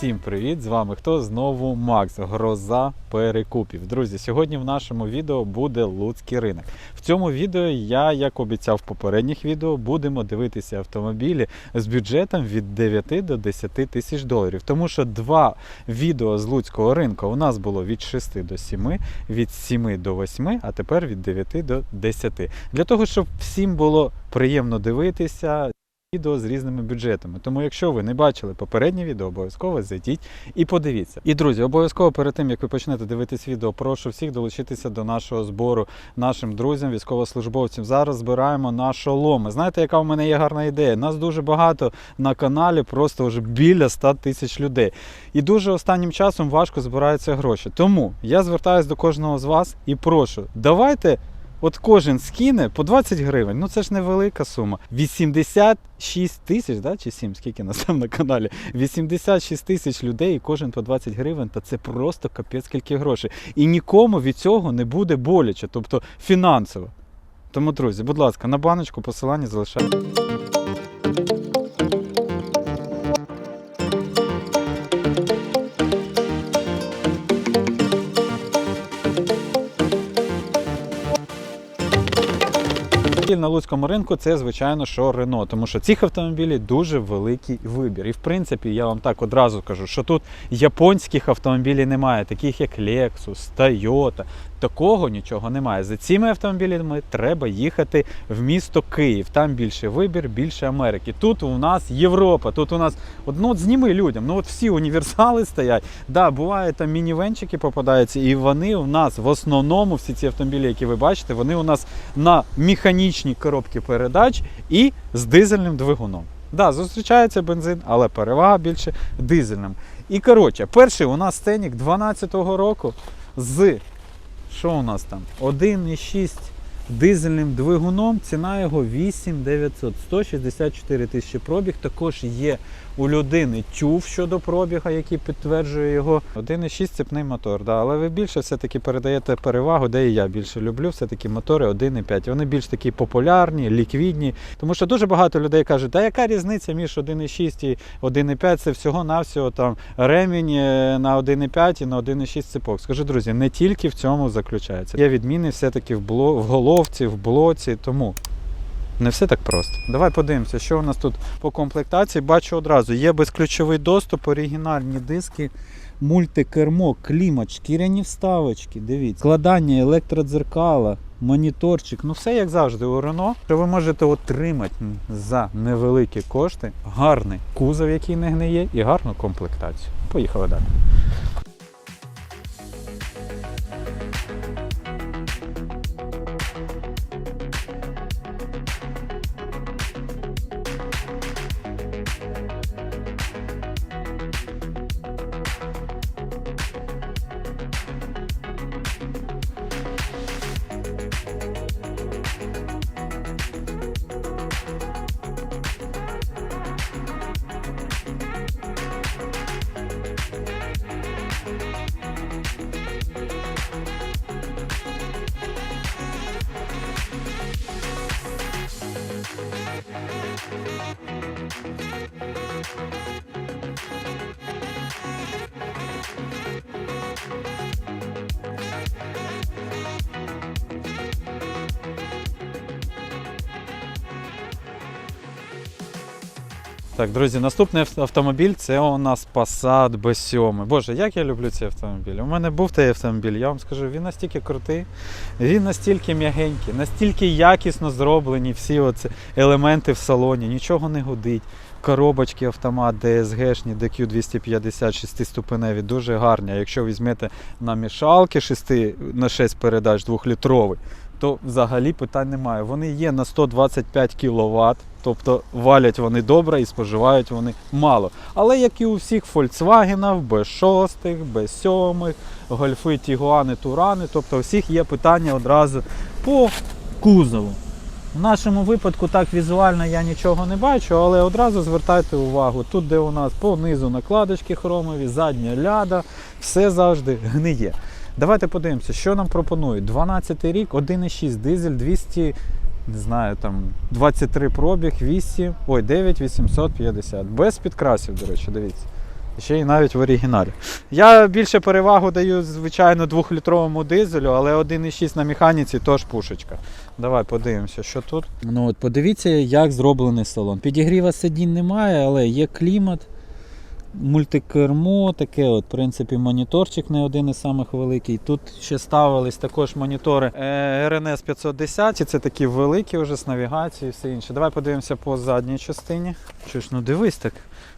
Всім привіт! З вами хто знову Макс, гроза перекупів. Друзі, сьогодні в нашому відео буде Луцький ринок. В цьому відео я, як обіцяв в попередніх відео, будемо дивитися автомобілі з бюджетом від 9 до 10 тисяч доларів. Тому що два відео з Луцького ринку у нас було від 6 до 7, від 7 до 8, а тепер від 9 до 10. Для того, щоб всім було приємно дивитися відео з різними бюджетами. Тому, якщо ви не бачили попереднє відео, обов'язково зайдіть і подивіться. І друзі, обов'язково перед тим як ви почнете дивитись відео, прошу всіх долучитися до нашого збору нашим друзям, військовослужбовцям. Зараз збираємо на шоломи. Знаєте, яка в мене є гарна ідея? Нас дуже багато на каналі, просто вже біля 100 тисяч людей. І дуже останнім часом важко збираються гроші. Тому я звертаюся до кожного з вас і прошу, давайте. От кожен скине по 20 гривень. Ну це ж невелика сума. 86 тисяч, да, чи 7, скільки нас там на каналі? 86 тисяч людей, і кожен по 20 гривень, та це просто капець скільки грошей. І нікому від цього не буде боляче, тобто фінансово. Тому, друзі, будь ласка, на баночку посилання залишайте. Автомобіль на Луцькому ринку це, звичайно, що Рено, тому що цих автомобілів дуже великий вибір. І в принципі, я вам так одразу кажу, що тут японських автомобілів немає, таких як Lexus, Toyota. Такого нічого немає. За цими автомобілями треба їхати в місто Київ. Там більше вибір, більше Америки. Тут у нас Європа, тут у нас от, ну, от зніми людям. Ну от всі універсали стоять. Да, буває там мінівенчики попадаються, і вони у нас в основному всі ці автомобілі, які ви бачите, вони у нас на механічній коробці передач і з дизельним двигуном. Да, зустрічається бензин, але перевага більше дизельним. І коротше, перший у нас сценік 12-го року з що у нас там? 1,6 дизельним двигуном. Ціна його 8900, 164 тисячі пробіг. Також є у людини тюф щодо пробіга, який підтверджує його. 1,6 цепний мотор. Да, але ви більше все-таки передаєте перевагу, де і я більше люблю все-таки мотори 1,5. Вони більш такі популярні, ліквідні. Тому що дуже багато людей кажуть, а яка різниця між 1,6 і 1,5? Це всього-навсього там ремінь е, на 1,5 і на 1,6 цепок. Скажу, друзі, не тільки в цьому заключається. Є відміни все-таки в головці, в блоці, тому. Не все так просто. Давай подивимося, що у нас тут по комплектації. Бачу одразу, є безключовий доступ, оригінальні диски, мультикермо, клімат, шкіряні вставочки. Дивіться, складання електродзеркала, моніторчик. Ну все як завжди у Рено. Що ви можете отримати за невеликі кошти гарний кузов, який не гниє, і гарну комплектацію. Поїхали далі. Так, друзі, наступний автомобіль це у нас Passat B7. Боже, як я люблю цей автомобіль. У мене був той автомобіль, я вам скажу, він настільки крутий, він настільки м'ягенький, настільки якісно зроблені всі оці елементи в салоні, нічого не гудить. Коробочки автомат DSG-шні, DQ250 шестиступеневі, дуже гарні. А якщо візьмете на мішалки 6 на 6 передач 2-літровий, то взагалі питань немає. Вони є на 125 кВт, тобто валять вони добре і споживають вони мало. Але як і у всіх Volkswagen, B6, B7, гольфи, Тігуани, Турани, тобто у всіх є питання одразу по кузову. В нашому випадку так візуально я нічого не бачу, але одразу звертайте увагу. Тут, де у нас по низу накладочки хромові, задня ляда, все завжди гниє. Давайте подивимося, що нам пропонують. 12 рік, 1,6 дизель, 200, не знаю, там 23 пробіг, 8, ой, 9850. Без підкрасів, до речі, дивіться. Ще й навіть в оригіналі. Я більше перевагу даю, звичайно, двохлітровому дизелю, але 1,6 на механіці теж пушечка. Давай подивимося, що тут. Ну от подивіться, як зроблений салон. Підігріва сидінь немає, але є клімат, мультикермо, таке, от, в принципі, моніторчик не один із самих великий. Тут ще ставились також монітори е, RNS 510, це такі великі вже з навігацією і все інше. Давай подивимося по задній частині. Що ж, ну дивись так.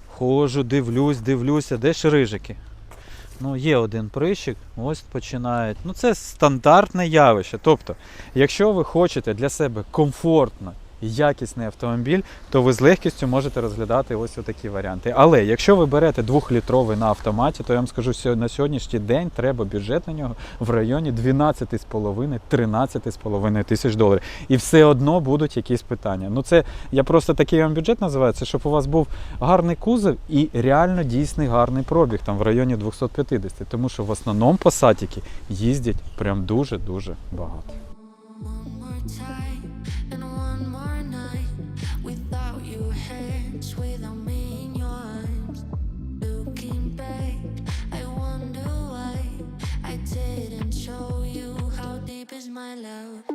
Ходжу, дивлюсь, дивлюся, де ж рижики? Ну, є один прищик, ось починають. Ну, це стандартне явище. Тобто, якщо ви хочете для себе комфортно і якісний автомобіль, то ви з легкістю можете розглядати ось такі варіанти. Але якщо ви берете двохлітровий на автоматі, то я вам скажу, що на сьогоднішній день треба бюджет на нього в районі 12,5-13,5 тисяч доларів. І все одно будуть якісь питання. Ну це я просто такий вам бюджет називаю, це щоб у вас був гарний кузов і реально дійсний гарний пробіг там в районі 250. Тому що в основному посадики їздять прям дуже-дуже багато. My love.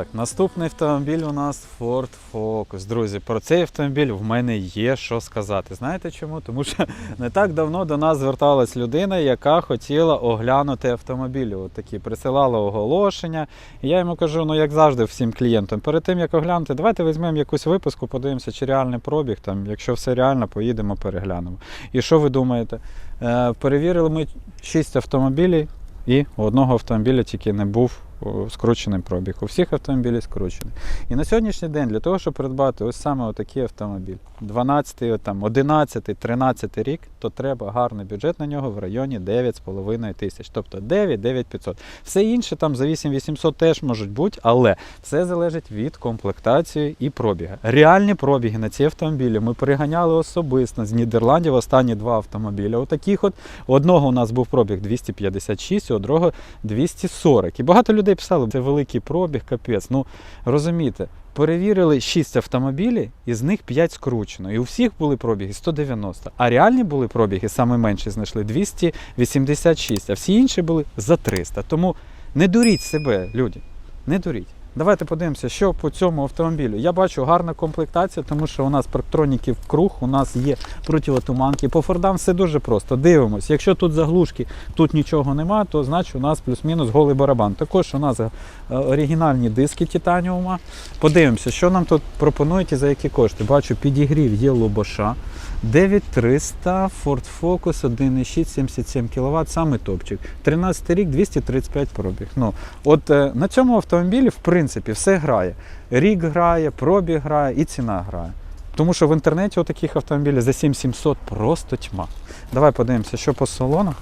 Так, наступний автомобіль у нас Ford Focus. Друзі, про цей автомобіль в мене є що сказати. Знаєте чому? Тому що не так давно до нас зверталась людина, яка хотіла оглянути автомобіль. От такі присилала оголошення. І я йому кажу, ну як завжди, всім клієнтам, перед тим як оглянути, давайте візьмемо якусь випуску, подивимося, чи реальний пробіг. Там, якщо все реально, поїдемо, переглянемо. І що ви думаєте? Е, перевірили ми 6 автомобілів. І у одного автомобіля тільки не був о, скручений пробіг. У всіх автомобілів скручений. І на сьогоднішній день для того, щоб придбати ось саме отакий автомобіль, 12, там, 11, 13 рік, то треба гарний бюджет на нього в районі 9,5 тисяч. Тобто 9-9500. Все інше там за 8800 теж можуть бути, але все залежить від комплектації і пробіга. Реальні пробіги на ці автомобілі ми переганяли особисто з Нідерландів останні два автомобілі. Отаких от одного у нас був пробіг 256, у другого 240. І багато людей писали, це великий пробіг, капець. Ну розумієте, перевірили 6 автомобілів, із них 5 скручено. І у всіх були пробіги 190. А реальні були пробіги, саме менші знайшли 286, а всі інші були за 300. Тому не дуріть себе, люди. Не дуріть. Давайте подивимося, що по цьому автомобілю. Я бачу гарна комплектація, тому що у нас парктроніків круг, у нас є противотуманки. По Фордам все дуже просто. Дивимось. Якщо тут заглушки, тут нічого нема, то значить у нас плюс-мінус голий барабан. Також у нас е, оригінальні диски титаніума. Подивимося, що нам тут пропонують і за які кошти. Бачу, підігрів є лобоша. 9300 Ford Focus 1,6 77 кВт, саме топчик. 13 рік 235 пробіг. Ну, от е, на цьому автомобілі, в принципі, все грає. Рік грає, пробіг грає і ціна грає. Тому що в інтернеті таких автомобілів за 7700 просто тьма. Давай подивимося, що по салону.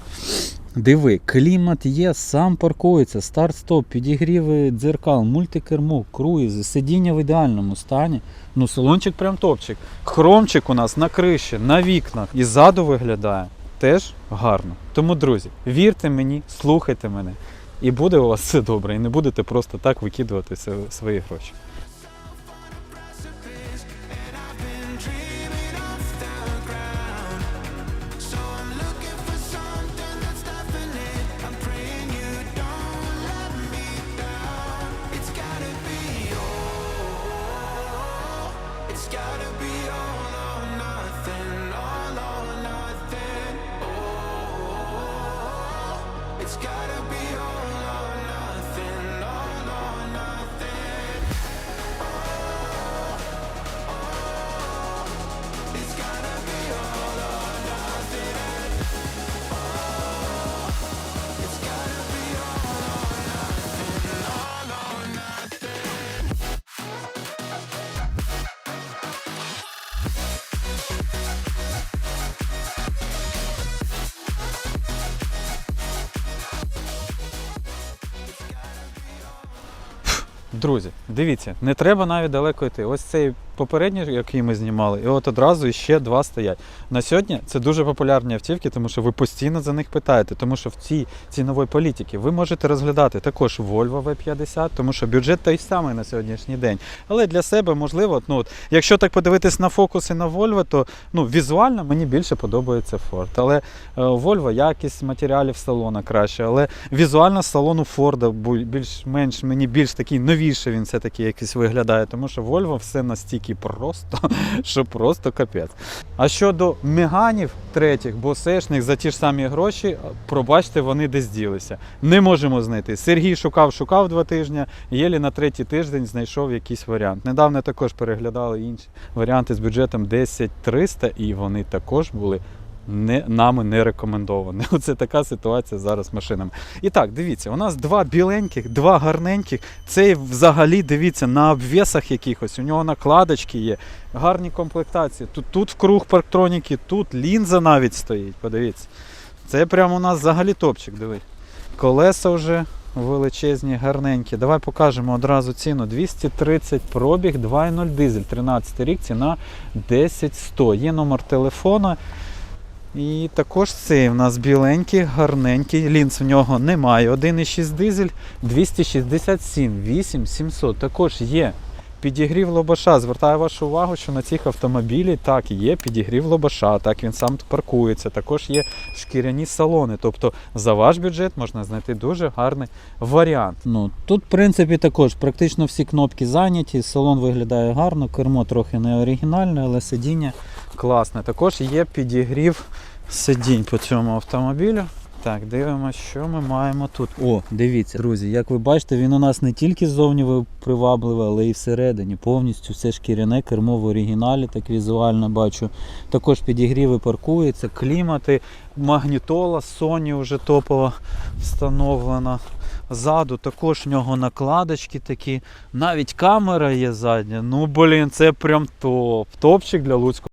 Диви, клімат є, сам паркується, старт-стоп, підігріви дзеркал, мультикермо, круїзи, сидіння в ідеальному стані. Ну, салончик прям топчик. Хромчик у нас на криші, на вікнах і ззаду виглядає теж гарно. Тому, друзі, вірте мені, слухайте мене, і буде у вас все добре, і не будете просто так викидувати свої гроші. Друзі, дивіться, не треба навіть далеко йти. Ось цей попередній, який ми знімали, і от одразу ще два стоять. На сьогодні це дуже популярні автівки, тому що ви постійно за них питаєте. Тому що в цій ціновій політиці ви можете розглядати також Volvo V50, тому що бюджет той самий на сьогоднішній день. Але для себе можливо, ну от, якщо так подивитись на фокус і на Volvo, то ну, візуально мені більше подобається Ford. Але е, Volvo якість матеріалів салона краще, але візуально салону Форда більш-менш мені більш такий новіший він все-таки якийсь виглядає, тому що Volvo все настільки просто, що просто капець. А щодо меганів третіх, босешних за ті ж самі гроші, пробачте, вони десь ділися. Не можемо знайти. Сергій шукав, шукав два тижні, єлі на третій тиждень знайшов якийсь варіант. Недавно також переглядали інші варіанти з бюджетом 10 300 і вони також були не, нами не рекомендовані. Оце така ситуація зараз з машинами. І так, дивіться, у нас два біленьких, два гарненьких. Цей взагалі, дивіться, на обвісах якихось. У нього накладочки є, гарні комплектації. Тут, тут в круг парктроніки, тут лінза навіть стоїть. Подивіться. Це прямо у нас взагалі топчик, диви. Колеса вже величезні, гарненькі. Давай покажемо одразу ціну. 230 пробіг, 2.0 дизель, 13 рік, ціна 10100. Є номер телефона. І також цей у нас біленький, гарненький. Лінз в нього немає. 1,6 дизель, 267, 8700. Також є підігрів лобаша. Звертаю вашу увагу, що на цих автомобілі так є підігрів лобаша, так він сам паркується. Також є шкіряні салони. Тобто за ваш бюджет можна знайти дуже гарний варіант. Ну тут, в принципі, також практично всі кнопки зайняті. Салон виглядає гарно, кермо трохи не оригінальне, але сидіння класне. Також є підігрів сидінь по цьому автомобілю. Так, дивимося, що ми маємо тут. О, дивіться, друзі, як ви бачите, він у нас не тільки ззовні ви- привабливий, але і всередині. Повністю все шкіряне, кермо в оригіналі, так візуально бачу. Також підігріви паркується, клімати, магнітола, Sony вже топова встановлена. Ззаду також в нього накладочки такі. Навіть камера є задня. Ну, блін, це прям топ. Топчик для Луцького.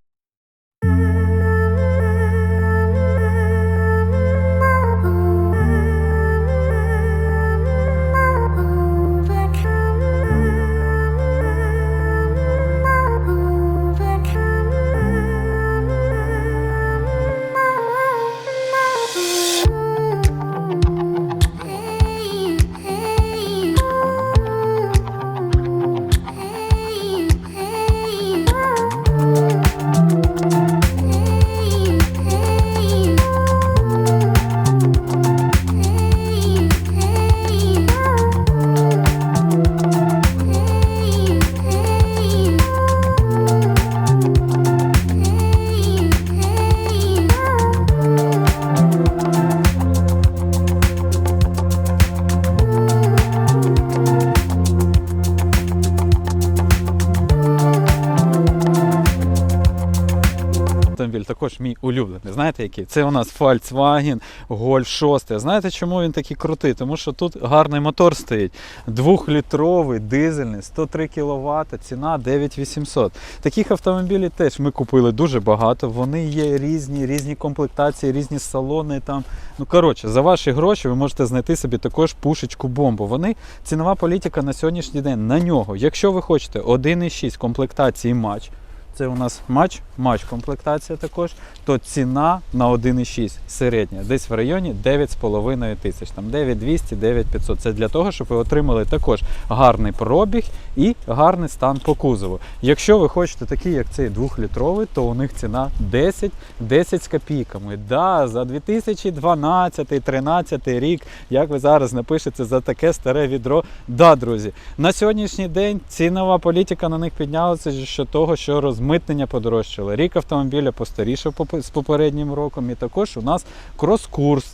Також мій улюблений. Знаєте який? Це у нас Volkswagen Golf 6. Знаєте, чому він такий крутий? Тому що тут гарний мотор стоїть. Двохлітровий, дизельний, 103 кВт, ціна 9800. Таких автомобілів теж ми купили дуже багато. Вони є різні, різні комплектації, різні салони. Там. Ну коротше, за ваші гроші ви можете знайти собі також пушечку бомбу. Вони цінова політика на сьогоднішній день на нього. Якщо ви хочете 1,6 комплектації матч. Це у нас матч, матч комплектація також, то ціна на 1,6 середня, десь в районі 9,5 тисяч, там 9200, 9500. Це для того, щоб ви отримали також гарний пробіг і гарний стан по кузову. Якщо ви хочете такий, як цей 2-літровий, то у них ціна 10, 10 з копійками. Да, за 2012-13 рік, як ви зараз напишете за таке старе відро. Да, друзі, на сьогоднішній день цінова політика на них піднялася що того, що розмитнення подорожчало. Рік автомобіля постарішав з попереднім роком, і також у нас крос-курс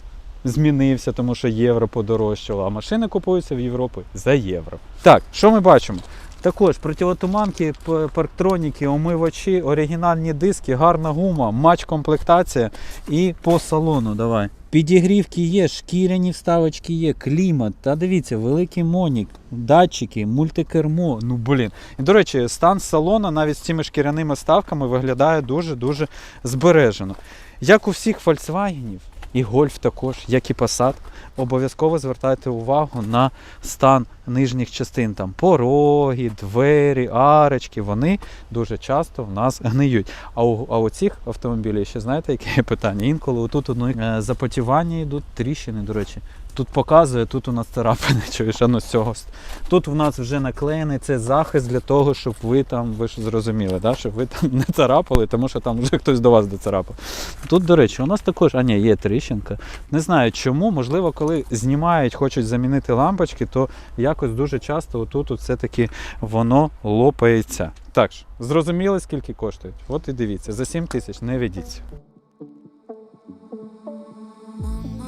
змінився, тому що євро подорожчало, а машини купуються в Європі за євро. Так, що ми бачимо? Також противотуманки, парктроніки, омивачі, оригінальні диски, гарна гума, матч-комплектація і по салону. Давай. Підігрівки є, шкіряні вставочки є, клімат. Та дивіться, великий монік, датчики, мультикермо. Ну блін. І до речі, стан салона навіть з цими шкіряними ставками виглядає дуже-дуже збережено. Як у всіх Volkswagen, і Golf також, як і Passat, обов'язково звертайте увагу на стан нижніх частин, там пороги, двері, арочки, вони дуже часто в нас гниють. А у, а у цих автомобілів ще знаєте, яке питання? Інколи отут у е, запотівання йдуть тріщини, до речі. Тут показує, тут у нас царапини, чуєш, а ну цього. Тут в нас вже наклеєний це захист для того, щоб ви там, ви ж зрозуміли, да? щоб ви там не царапали, тому що там вже хтось до вас доцарапав. Тут, до речі, у нас також, а ні, є тріщинка. Не знаю чому, можливо, коли знімають, хочуть замінити лампочки, то якось дуже часто отут от все-таки воно лопається. Так зрозуміли, скільки коштують? От і дивіться, за 7 тисяч не ведіться. One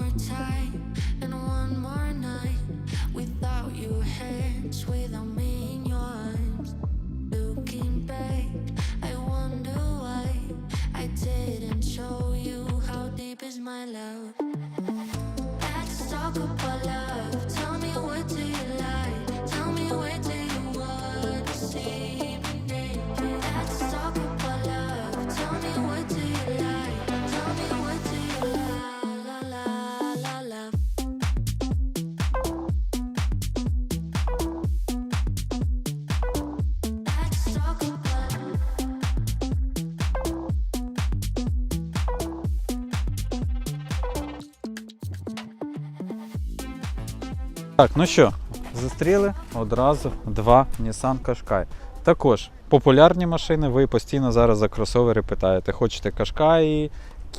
more Так, ну що, зустріли одразу два Nissan Qashqai. Також популярні машини, ви постійно зараз за кросовери питаєте, хочете Qashqai,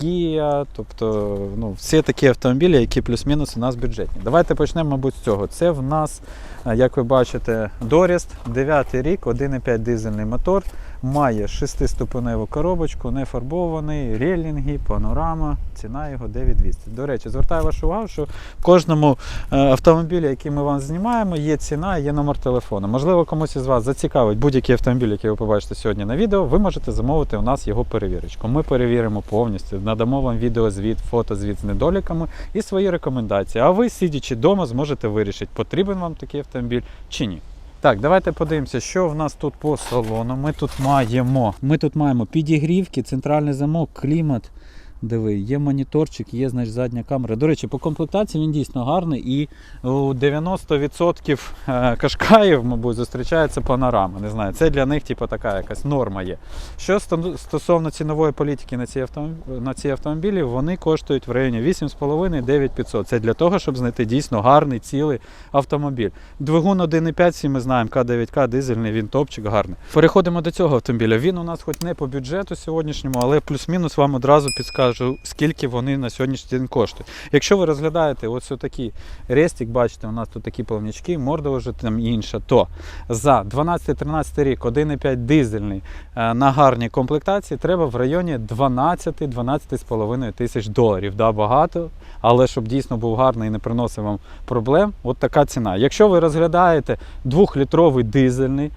Kia, тобто ну, всі такі автомобілі, які плюс-мінус у нас бюджетні. Давайте почнемо, мабуть, з цього. Це в нас, е, як ви бачите, Доріст, 9 рік, 1,5 дизельний мотор, має 6-ступеневу коробочку, не фарбований, релінги, панорама, ціна його 9200. До речі, звертаю вашу увагу, що в кожному е, автомобілі, який ми вам знімаємо, є ціна, є номер телефону. Можливо, комусь із вас зацікавить будь-який автомобіль, який ви побачите сьогодні на відео, ви можете замовити у нас його перевірочку. Ми перевіримо повністю, надамо вам відеозвіт, фотозвіт з недоліками і свої рекомендації. А ви, сидячи вдома, зможете вирішити, потрібен вам такий автомобіль чи ні. Так, давайте подивимося, що в нас тут по салону. Ми тут маємо. Ми тут маємо підігрівки, центральний замок, клімат. Диви, є моніторчик, є значить, задня камера. До речі, по комплектації він дійсно гарний і у 90% е, кашкаїв, мабуть, зустрічається панорама. Не знаю, це для них типу, така якась норма є. Що стосовно цінової політики на ці, автомобілі, на ці автомобілі, вони коштують в районі 8,5-9500. Це для того, щоб знайти дійсно гарний цілий автомобіль. Двигун 1,5, всі ми знаємо, К9К, дизельний, він топчик гарний. Переходимо до цього автомобіля. Він у нас хоч не по бюджету сьогоднішньому, але плюс-мінус вам одразу підскажу, скільки вони на сьогоднішній день коштують. Якщо ви розглядаєте ось такий рестик, бачите, у нас тут такі плавнячки, морда вже там інша, то за 12-13 рік 1,5 дизельний е, на гарній комплектації треба в районі 12-12,5 тисяч доларів. Да, багато, але щоб дійсно був гарний і не приносив вам проблем, от така ціна. Якщо ви розглядаєте 2-літровий дизельний,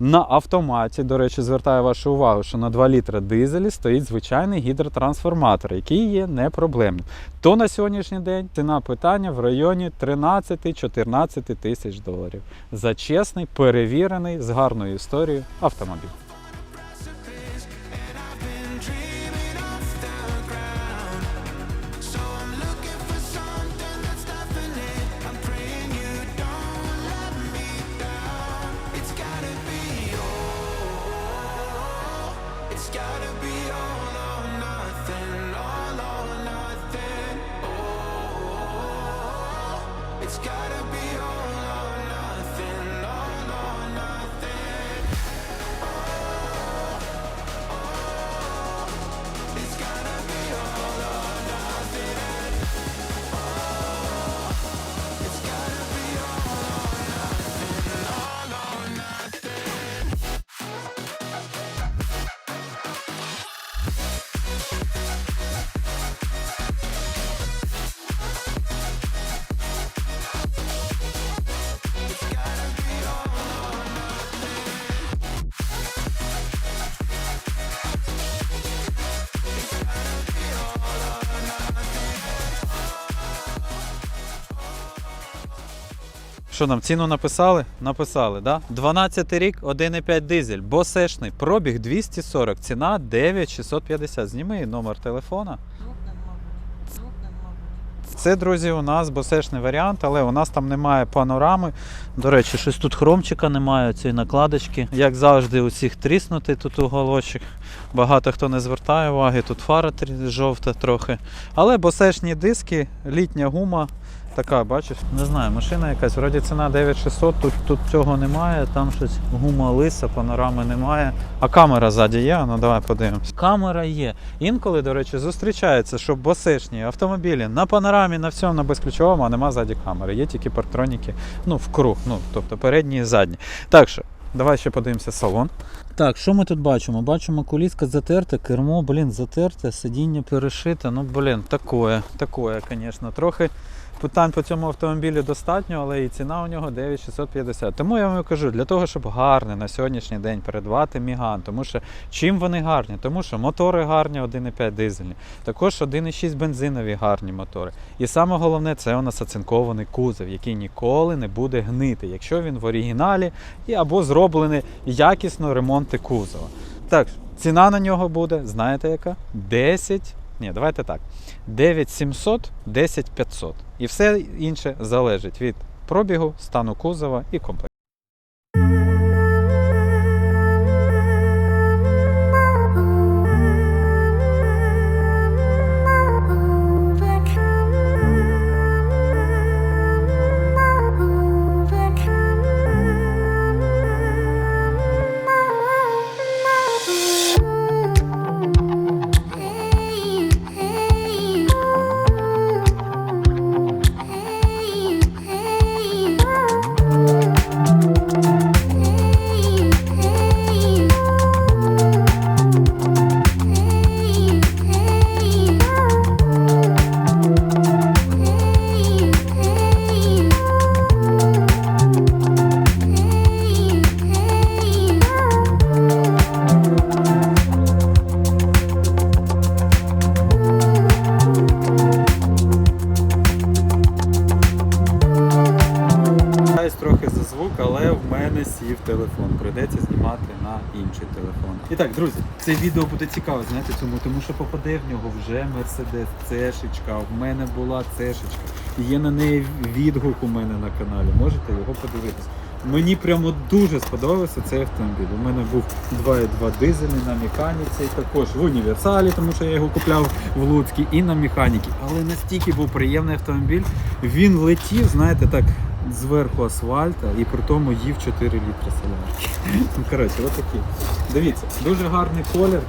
на автоматі, до речі, звертаю вашу увагу, що на 2 літра дизелі стоїть звичайний гідротрансформатор, який є непроблемним. То на сьогоднішній день ціна питання в районі 13-14 тисяч доларів за чесний, перевірений з гарною історією автомобіль. Що нам ціну написали? Написали, да? 12 рік, 1,5 дизель, босешний, пробіг 240, ціна 9650. Зніми номер телефона. Це, друзі, у нас босешний варіант, але у нас там немає панорами. До речі, щось тут хромчика немає, цієї накладочки. Як завжди, усіх тріснутий тут уголочок. Багато хто не звертає уваги, тут фара жовта трохи. Але босешні диски, літня гума. Така, бачиш, не знаю, машина якась, вроді ціна 9600, тут, тут цього немає, там щось гума лиса, панорами немає. А камера ззаді є, ну давай подивимось. Камера є. Інколи, до речі, зустрічається, що босешні автомобілі на панорамі, на всьому, на безключовому, а нема ззаді камери. Є тільки партроніки, ну, в круг, ну, тобто передні і задні. Так що, давай ще подивимося салон. Так, що ми тут бачимо? Бачимо, коліска затерта, кермо, блін, затерте, сидіння перешите. Ну, блін, такое, такое, звісно. Трохи питань по цьому автомобілю достатньо, але і ціна у нього 9650. Тому я вам кажу, для того, щоб гарний на сьогоднішній день передбати Міган. Тому що чим вони гарні? Тому що мотори гарні, 1,5 дизельні, також 1,6 бензинові гарні мотори. І саме головне, це у нас оцинкований кузов, який ніколи не буде гнити, якщо він в оригіналі і або зроблений якісно ремонти кузова. Так, ціна на нього буде, знаєте яка? 10. Ні, давайте так. 9700, 10500. І все інше залежить від пробігу, стану кузова і комплекту. Телефон. Прийдеться знімати на інший телефон. І так, друзі, це відео буде цікаво, знаєте чому? Тому що попаде в нього вже Mercedes цешечка. В мене була цешечка. Є на неї відгук у мене на каналі. Можете його подивитись. Мені прямо дуже сподобався цей автомобіль. У мене був 2.2 дизельний на механіці, також в універсалі, тому що я його купляв в Луцькій, і на механіки. Але настільки був приємний автомобіль. Він летів, знаєте, так зверху асфальта і при тому їв 4 літри солярки. Ну, Коротше, отакий. Дивіться, дуже гарний колір,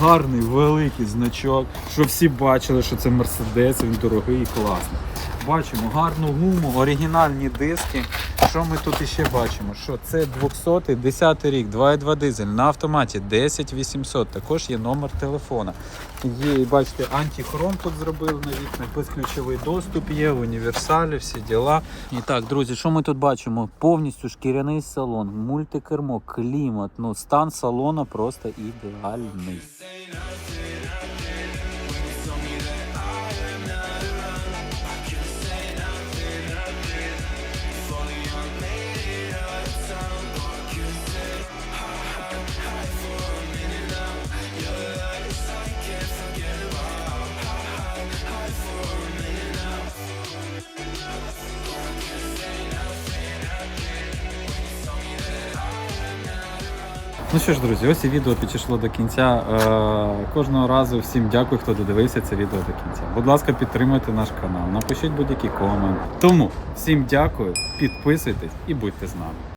гарний великий значок, що всі бачили, що це Мерседес, він дорогий і класний. Бачимо гарну гуму, оригінальні диски. Що ми тут іще бачимо? Що це 200 10 рік, 2.2 дизель на автоматі 10800. Також є номер телефона. Є, бачите, антихром тут зробили на вікнах, безключовий доступ є, в універсалі, всі діла. І так, друзі, що ми тут бачимо? Повністю шкіряний салон, мультикермо, клімат. Ну, стан салона просто ідеальний. Ну що ж, друзі, ось і відео підійшло до кінця. Е, кожного разу всім дякую, хто додивився це відео до кінця. Будь ласка, підтримуйте наш канал, напишіть будь-який комент. Тому всім дякую, підписуйтесь і будьте з нами.